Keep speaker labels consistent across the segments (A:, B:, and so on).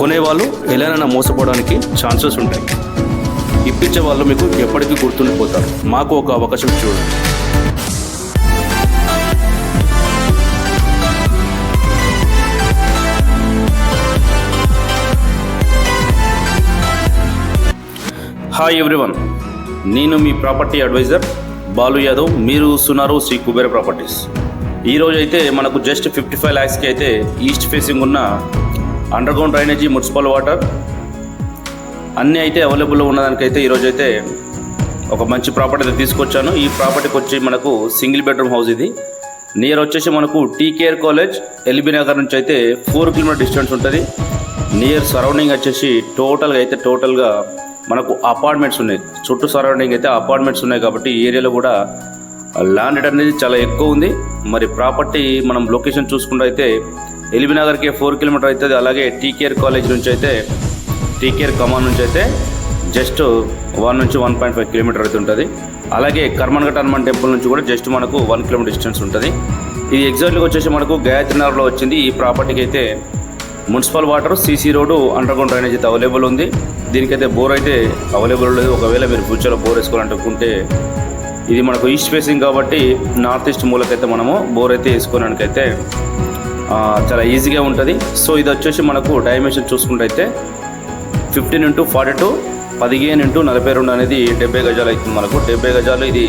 A: కొనేవాళ్ళు ఎలానైనా మోసపోవడానికి ఛాన్సెస్ ఉంటాయి. ఇప్పించే వాళ్ళు మీకు ఎప్పటికీ గుర్తుండిపోతారు మాకు ఒక అవకాశం చూడండి హాయ్ ఎవ్రీవన్ నేను మీ ప్రాపర్టీ అడ్వైజర్ బాలు యాదవ్. మీరు చూస్తున్నారు శ్రీ కుబేర ప్రాపర్టీస్. ఈరోజు అయితే మనకు జస్ట్ ఫిఫ్టీ ఫైవ్ ల్యాక్స్కి అయితే ఈస్ట్ ఫేసింగ్ ఉన్న under ground drainage municipal water అన్నీ అయితే అవైలబుల్లో ఉన్నదానికైతే ఈరోజు అయితే ఒక మంచి ప్రాపర్టీ అయితే తీసుకొచ్చాను. ఈ ప్రాపర్టీకి వచ్చి మనకు సింగిల్ బెడ్రూమ్ హౌస్ ఇది. నియర్ వచ్చేసి మనకు టీకేఆర్ కాలేజ్ ఎల్బీ నగర్ నుంచి అయితే ఫోర్ కిలోమీటర్ డిస్టెన్స్ ఉంటుంది. నియర్ సరౌండింగ్ వచ్చేసి టోటల్గా అయితే టోటల్గా మనకు అపార్ట్మెంట్స్ ఉన్నాయి. చుట్టూ సరౌండింగ్ అయితే అపార్ట్మెంట్స్ ఉన్నాయి కాబట్టి ఈ ఏరియాలో కూడా ల్యాండ్ అనేది చాలా ఎక్కువ ఉంది. మరి ప్రాపర్టీ మనం లొకేషన్ చూసుకుంటే అయితే ఎల్బీనగర్కి ఫోర్ కిలోమీటర్ అవుతుంది. అలాగే టీకేఆర్ కాలేజ్ నుంచి అయితే టీకేఆర్ కమాన్ నుంచి అయితే జస్ట్ వన్ నుంచి వన్ పాయింట్ ఫైవ్ కిలోమీటర్ అయితే ఉంటుంది. అలాగే కర్మన్ఘట్ హనుమాన్ టెంపుల్ నుంచి కూడా జస్ట్ మనకు వన్ కిలోమీటర్ డిస్టెన్స్ ఉంటుంది. ఇది ఎగ్జాక్ట్గా వచ్చేసి మనకు గాయత్రి నగర్లో వచ్చింది. ఈ ప్రాపర్టీకి అయితే municipal water CC road under ground drainage అయితే అవైలబుల్ ఉంది. దీనికైతే బోర్ అయితే అవైలబుల్ లేదు. ఒకవేళ మీరు ఫ్యూచర్లో బోర్ వేసుకోవాలనుకుంటే ఇది మనకు ఈస్ట్ ఫేసింగ్ కాబట్టి నార్త్ ఈస్ట్ మూలకైతే మనము బోర్ అయితే వేసుకోవడానికైతే చాలా ఈజీగా ఉంటుంది. సో ఇది వచ్చేసి మనకు డైమెన్షన్ చూసుకుంటే ఫిఫ్టీన్ ఇంటూ ఫార్టీ టూ పదిహేను ఇంటూ నలభై రెండు అనేది డెబ్బై గజాలు అవుతుంది మనకు. డెబ్బై గజాలు ఇది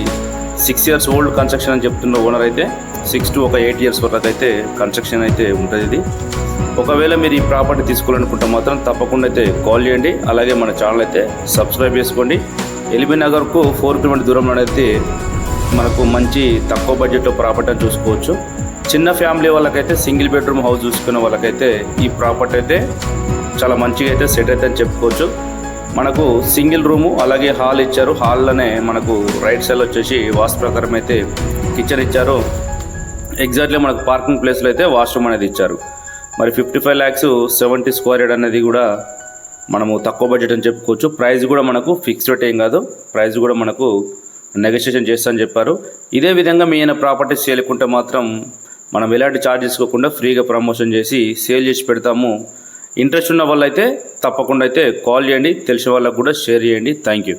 A: సిక్స్ ఇయర్స్ ఓల్డ్ కన్స్ట్రక్షన్ అని చెప్తున్న ఓనర్ అయితే సిక్స్ టు ఒక ఎయిట్ ఇయర్స్ వరకు అయితే కన్స్ట్రక్షన్ అయితే ఉంటుంది ఇది. ఒకవేళ మీరు ఈ ప్రాపర్టీ తీసుకోవాలనుకుంటే మాత్రం తప్పకుండా అయితే కాల్ చేయండి. అలాగే మన ఛానల్ అయితే సబ్స్క్రైబ్ చేసుకోండి. ఎల్బీ నగర్కు ఫోర్ కిలోమీటర్ దూరంలో అయితే మనకు మంచి తక్కువ బడ్జెట్లో ప్రాపర్టీ అని చూసుకోవచ్చు. చిన్న ఫ్యామిలీ వాళ్ళకైతే సింగిల్ బెడ్రూమ్ హౌస్ చూసుకునే వాళ్ళకైతే ఈ ప్రాపర్టీ అయితే చాలా మంచిగా అయితే సెట్ అయితే అని చెప్పుకోవచ్చు. మనకు సింగిల్ రూము అలాగే హాల్ ఇచ్చారు. హాల్లోనే మనకు రైట్ సైడ్ వచ్చేసి వాస్తు ప్రకారం అయితే కిచెన్ ఇచ్చారు. ఎగ్జాక్ట్లీ మనకు పార్కింగ్ ప్లేస్లో అయితే వాష్రూమ్ అనేది ఇచ్చారు. మరి fifty five lakhs seventy square yard అనేది కూడా మనము తక్కువ బడ్జెట్ అని చెప్పుకోవచ్చు. ప్రైస్ కూడా మనకు ఫిక్స్డ్ రేట్ ఏం కాదు. ప్రైస్ కూడా మనకు నెగోషియేషన్ చేస్తా అని చెప్పారు. ఇదే విధంగా మీ అయిన ప్రాపర్టీస్ సేలుకుంటే మాత్రం మనం ఎలాంటి ఛార్జ్ తీసుకోకుండా ఫ్రీగా ప్రమోషన్ చేసి సేల్ చేసి పెడతాము. ఇంట్రెస్ట్ ఉన్న వాళ్ళైతే తప్పకుండా అయితే కాల్ చేయండి. తెలిసిన వాళ్ళకు కూడా షేర్ చేయండి. Thank you